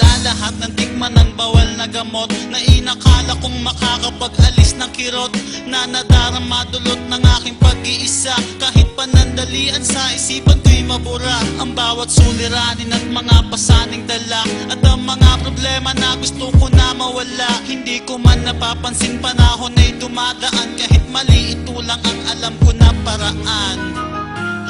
lahat ng tikman ng bawal na gamot Na inakala kong makakapag-alis ng kirot Na nadarama dulot ng aking pag-iisa. Kahit panandalian sa isipan ko'y mabura Ang bawat suliranin at mga pasaning dala. At ang mga problema na gusto ko na mawala Hindi ko man napapansin panahon ay dumadaan. Kahit mali ito lang ang alam ko na paraan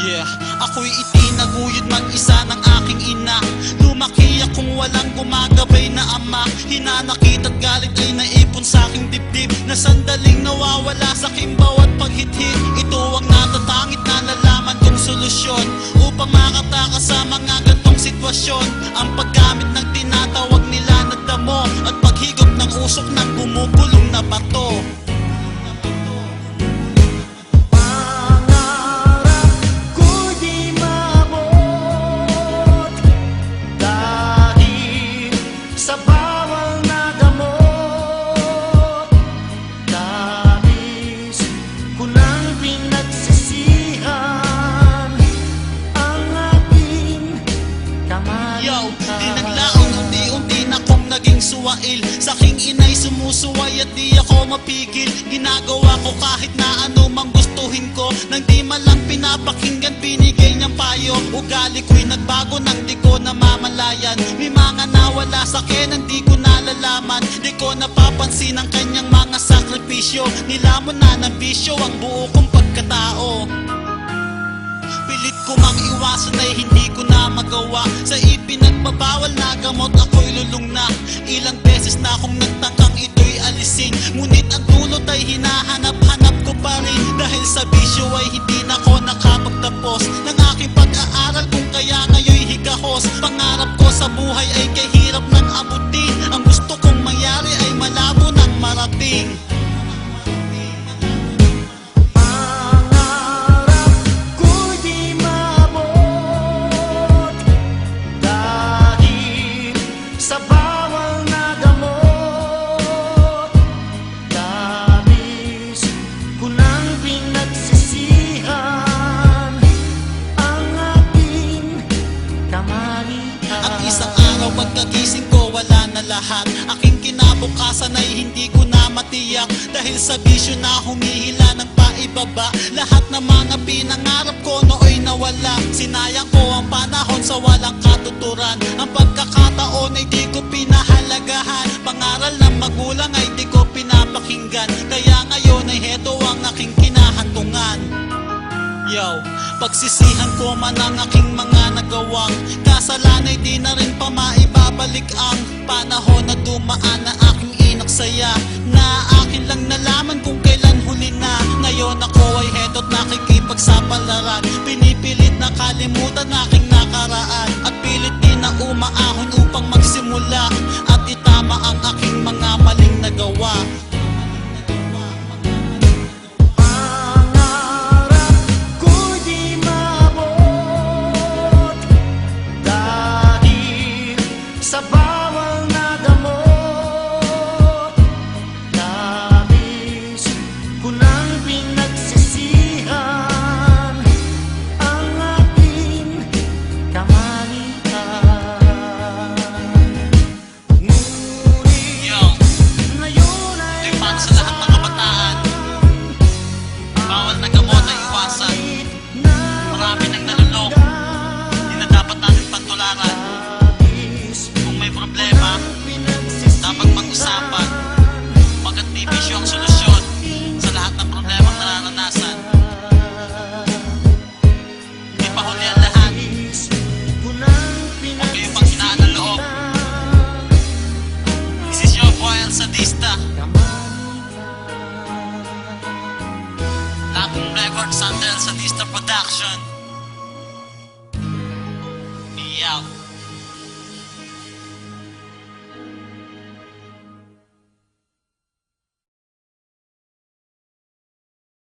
Yeah, ako'y itinaguyod mag-isa ng aking ina. Lumaki akong walang gumagabay na ama. Hinanakit at galit ay naipon sa aking dibdib. Na sandaling nawawala sa aking bawat paghithit Ito ang natatangit na lalaman kong solusyon. Upang makatakas sa mga gantong sitwasyon. Ang paggamit sumusuway at di ako mapigil. Ginagawa ko kahit na ano mang gustuhin ko. Nang di malang pinapakinggan binigay niyang payo. Ugali ko'y nagbago nang di ko namamalayan. May mga nawala sa akin ang di ko nalalaman. Di ko napapansin ang kanyang mga sakripisyo. Nilamon na ng bisyo ang buo kong pagkatao Pilit ko mang iwasan ay hindi ko na magawa. Sa ipinagbabawal na gamot ako'y lulong na Ilang beses na akong nagtangkang ito'y alisin. Ngunit ang dulot ay hinahanap-hanap ko pa rin. Dahil sa bisyo ay hindi na ako nakapagtapos. Ng aking pag-aaral kung kaya ngayon'y higahos. Pangarap ko sa buhay ay lahat. Aking kinabukasan ay hindi ko na matiyak. Dahil sa bisyo na humihila ng paibaba Lahat ng mga pinangarap ko nooy nawala. Sinayang ko ang panahon sa walang katuturan. Ang pagkakataon ay di ko pinahalagahan. Pangaral ng magulang ay di ko pinapakinggan. Kaya ngayon ay heto ang aking kinahantungan. Yo, pagsisihan ko man ang aking mga nagawang Kasalan ay di na rin pa maibabalik ang Panahon na dumaan na aking inaksaya. Na akin lang nalaman kung kailan huli na Ngayon ako ay heto't nakikipagsapalaran Pinipilit na kalimutan aking nakaraan. At pilit din na umaahon upang magsimula. At itama ang aking mga maling marks on